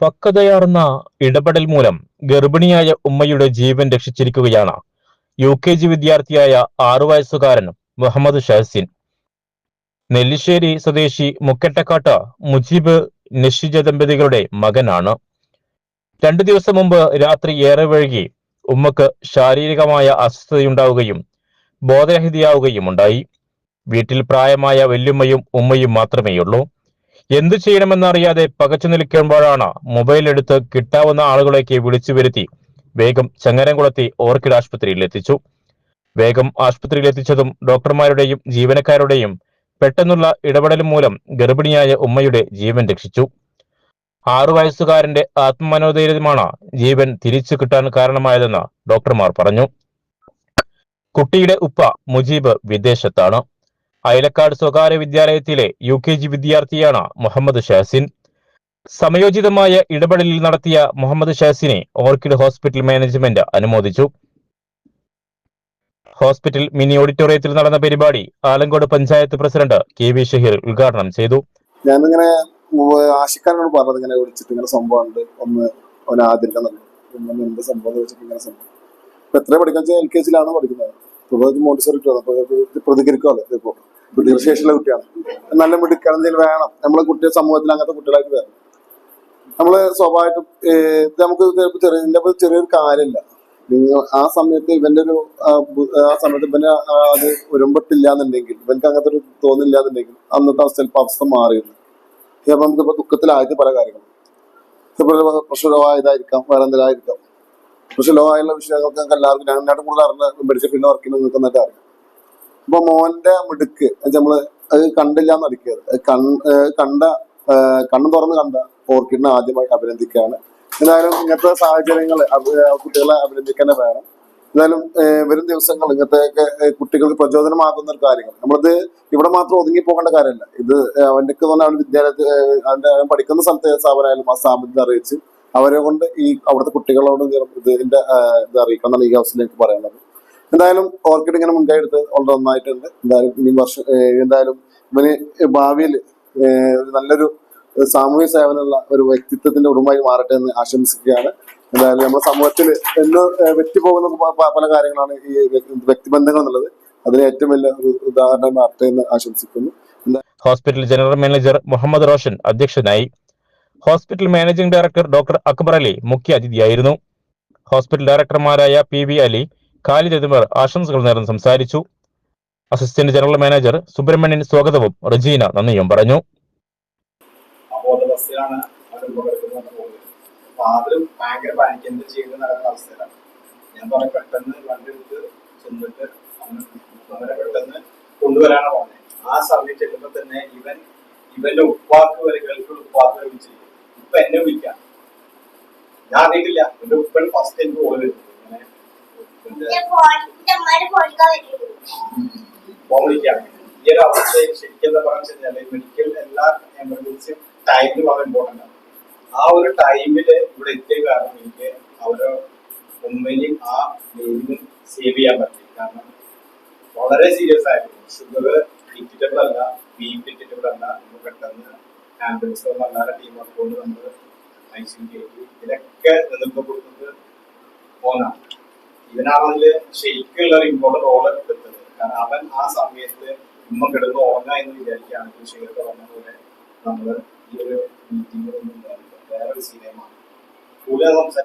പക്വതയാർന്ന ഇടപെടൽ മൂലം ഗർഭിണിയായ ഉമ്മയുടെ ജീവൻ രക്ഷിച്ചിരിക്കുകയാണ്. യു കെ ജി വിദ്യാർത്ഥിയായ ആറു വയസ്സുകാരൻ മുഹമ്മദ് ഷഹസിൻ. നെല്ലിശ്ശേരി സ്വദേശി മുക്കട്ടക്കാട്ട മുജീബ് നിശ്ചിജ ദമ്പതികളുടെ മകനാണ്. രണ്ടു ദിവസം മുമ്പ് രാത്രി ഏറെ വൈകി ഉമ്മക്ക് ശാരീരികമായ അസ്വസ്ഥതയുണ്ടാവുകയും ബോധരഹിതയാവുകയും ഉണ്ടായി വീട്ടിൽ പ്രായമായ വല്യുമ്മയും ഉമ്മയും മാത്രമേയുള്ളൂ. എന്തു ചെയ്യണമെന്നറിയാതെ പകച്ചു നിൽക്കുമ്പോഴാണ് മൊബൈൽ എടുത്ത് കിട്ടാവുന്ന ആളുകളേക്ക് വിളിച്ചു വരുത്തി വേഗം ചങ്ങരംകുളത്തെ ഓർക്കിഡ് ആശുപത്രിയിൽ എത്തിച്ചു. വേഗം ആശുപത്രിയിൽ എത്തിച്ചതും ഡോക്ടർമാരുടെയും ജീവനക്കാരുടെയും പെട്ടെന്നുള്ള ഇടപെടൽ മൂലം ഗർഭിണിയായ ഉമ്മയുടെ ജീവൻ രക്ഷിച്ചു. ആറു വയസ്സുകാരന്റെ ആത്മമനോധൈര്യമാണ് ജീവൻ തിരിച്ചു കിട്ടാൻ കാരണമായതെന്ന് ഡോക്ടർമാർ പറഞ്ഞു. കുട്ടിയുടെ ഉപ്പ മുജീബ് വിദേശത്താണ്. അയലക്കാട് സ്വകാര്യ വിദ്യാലയത്തിലെ യു കെ ജി വിദ്യാർത്ഥിയാണ് മുഹമ്മദ് ഷാസിൻ. സമയോചിതമായ ഇടപെടലിൽ നടത്തിയ മുഹമ്മദ് ഷാസിനെ ഓർക്കിഡ് ഹോസ്പിറ്റൽ മാനേജ്മെന്റ് അനുമോദിച്ചു. ഹോസ്പിറ്റൽ മിനി ഓഡിറ്റോറിയത്തിൽ നടന്ന പരിപാടി Alangode panchayat president K V Shaheer ഉദ്ഘാടനം ചെയ്തു. ഞാനിങ്ങനെ ആശിക്കാരനോട് പറഞ്ഞത് ഇങ്ങനെ വിളിച്ചിട്ട് ഇങ്ങനെ സംഭവം ഉണ്ട് ഒന്ന് അവനെ ആദരിക്കാൻ എന്ത് സംഭവം വെച്ചിട്ട് ഇങ്ങനെ സംഭവം. ഇപ്പൊ എത്ര പഠിക്കാൻ വെച്ചാൽ എൽ കെ ജിയിലാണ് പഠിക്കുന്നത്? പ്രൊഫസർ മോണ്ടിസോറി ഇത് പ്രതികരിക്കുമല്ലോ ഇതിപ്പോ കുട്ടിയാണ് നല്ല മിടുക്കാൻ എന്തെങ്കിലും വേണം. നമ്മളെ കുട്ടിയെ സമൂഹത്തിൽ അങ്ങനത്തെ കുട്ടികളായിട്ട് വരണം നമ്മൾ ഇത് നമുക്ക് ചെറിയ ചെറിയൊരു കാര്യമില്ല. നിങ്ങൾ ആ സമയത്ത് ഇവന്റെ ഒരു ആ, സമയത്ത് ഇവന് അത് ഉരുമ്പട്ടില്ല എന്നുണ്ടെങ്കിൽ ഇവനക്ക് അങ്ങനത്തെ ഒരു തോന്നില്ല എന്നുണ്ടെങ്കിൽ അന്നത്തെ അവസ്ഥ ചിലപ്പോൾ അവസ്ഥ മാറിയിരുന്നു. ചിലപ്പോൾ നമുക്കിപ്പോ ദുഃഖത്തിലായത് പല കാര്യങ്ങളും. ചിലപ്പോൾ പ്രശ്നമായതായിരിക്കാം വേറെ എന്തെങ്കിലും ആയിരിക്കാം. പക്ഷെ ലോകമായുള്ള വിഷയങ്ങൾക്ക് എല്ലാവർക്കും ഞങ്ങളുടെ കൂടുതൽ അറിഞ്ഞ മെഡിസിൻ ഫീൽഡ് വർക്കിന് നന്നായിട്ട് അറിയാം. അപ്പൊ മോന്റെ മിടുക്ക് നമ്മൾ അത് കണ്ടില്ല എന്ന് അത് കണ്ട കണ്ണ് തുറന്ന് കണ്ട ഓർക്കിഡിനെ ആദ്യമായി അഭിനന്ദിക്കുകയാണ്. എന്തായാലും ഇങ്ങനത്തെ സാഹചര്യങ്ങൾ കുട്ടികളെ അഭിനന്ദിക്കാൻ വേണം. എന്തായാലും വരും ദിവസങ്ങൾ ഇങ്ങനത്തെയൊക്കെ ഏഹ് കുട്ടികൾക്ക് പ്രചോദനമാകുന്ന ഒരു കാര്യങ്ങൾ നമ്മളിത് ഇവിടെ മാത്രം ഒതുങ്ങി പോകേണ്ട കാര്യമല്ല. ഇത് അവന്റെ തന്നെ അവൻ വിദ്യാലയത്തിൽ അവന്റെ അവൻ പഠിക്കുന്ന സ്ഥലത്തെ സ്ഥാപനമായാലും ആ സ്ഥാപനത്തിൽ അറിയിച്ച് അവരെ കൊണ്ട് ഈ അവിടുത്തെ കുട്ടികളോട് ഇത് ഇതിന്റെ ഇത് അറിയിക്കണം എന്നാണ് ഈ അവസരം എനിക്ക് പറയുന്നത്. എന്തായാലും ഓർക്കിഡ് ഇങ്ങനെ മുൻകൈ എടുത്ത് വളരെ നന്നായിട്ടുണ്ട്. എന്തായാലും ഇനി വർഷം എന്തായാലും ഇവന് ഭാവിയിൽ നല്ലൊരു സാമൂഹ്യ സേവനമുള്ള ഒരു വ്യക്തിത്വത്തിന്റെ ഉടമയായി മാറട്ടെ എന്ന് ആശംസിക്കുകയാണ്. എന്തായാലും നമ്മുടെ സമൂഹത്തിൽ എന്ന് വെറ്റിപ്പോകുന്ന പല കാര്യങ്ങളാണ് ഈ വ്യ- വ്യക്തിബന്ധങ്ങൾ എന്നുള്ളത്. അതിന് ഏറ്റവും വലിയ ഒരു ഉദാഹരണം മാറട്ടെ എന്ന് ആശംസിക്കുന്നു. Hospital general manager Muhammad Roshan അധ്യക്ഷനായി. Hospital managing director doctor Akbar Ali മുഖ്യ അതിഥിയായിരുന്നു ഹോസ്പിറ്റൽ ഡയറക്ടർമാരായ പി വി അലി ഖാലിദ് എതിമർ ആശംസകൾ നേർന്ന് സംസാരിച്ചു. അസിസ്റ്റന്റ് ജനറൽ മാനേജർ സുബ്രഹ്മണ്യൻ സ്വാഗതവും റജീന നന്ദിയും പറഞ്ഞു. ഞാൻ പറഞ്ഞു ആ സമയത്ത് ചെല്ലുമ്പോ തന്നെ ഇവൻ ഇവന്റെ ഉപ്പാക്ക് വരെ ഗൾഫിൽ ഉപ്പാക്ക് വരെ വിളിച്ചു ഇപ്പൊ എന്നെ വിളിക്കാം. ഞാൻ അറിയിട്ടില്ല എന്റെ ഉപ്പൻ ഫസ്റ്റ് എനിക്ക് ഓർമ്മ വിളിക്കുകയാണ് ഈ ഒരു അവസ്ഥയിൽ ശരിക്കും പറഞ്ഞു കഴിഞ്ഞാൽ മെഡിക്കൽ എല്ലാ എമർജൻസി ടൈമിൽ വളരെ ഇമ്പോർട്ടന്റ് ആണ്. ആ ഒരു ടൈമിൽ ഇവിടെ എത്തിയ കാരണം എനിക്ക് അവരോ ഉമ്മയും ആ ബേബിനും സേവ് ചെയ്യാൻ പറ്റി. കാരണം വളരെ സീരിയസ് ആയിരുന്നു. ഷുഗർ ഡിറ്റക്റ്റബിൾ അല്ല ബി ഡിറ്റക്റ്റബിൾ അല്ല. നമ്മൾ പെട്ടെന്ന് ആംബുലൻസ് അല്ലാതെ ടീമൊക്കെ കൊണ്ട് നമ്മൾ ഐ സി കയറ്റി ഇതിലൊക്കെ കൊടുത്തത് മോനാണ് ഇവനാണ് അതിൽ ശരിക്കുള്ള ഒരു ഇമ്പോർട്ടന്റ് റോൾ എടുത്തത് കാരണം അവൻ ആ സമയത്ത് ഉമ്മ കിടന്ന് ഉറങ്ങാ എന്ന് വിചാരിക്കുകയാണെങ്കിൽ ഷെയർ പറഞ്ഞ പോലെ നമ്മൾ ഈ ഒരു മീറ്റിംഗിലൊന്നും ഉണ്ടാവില്ല വേറൊരു സിനിമ കൂടുതൽ സംസാരിക്കും.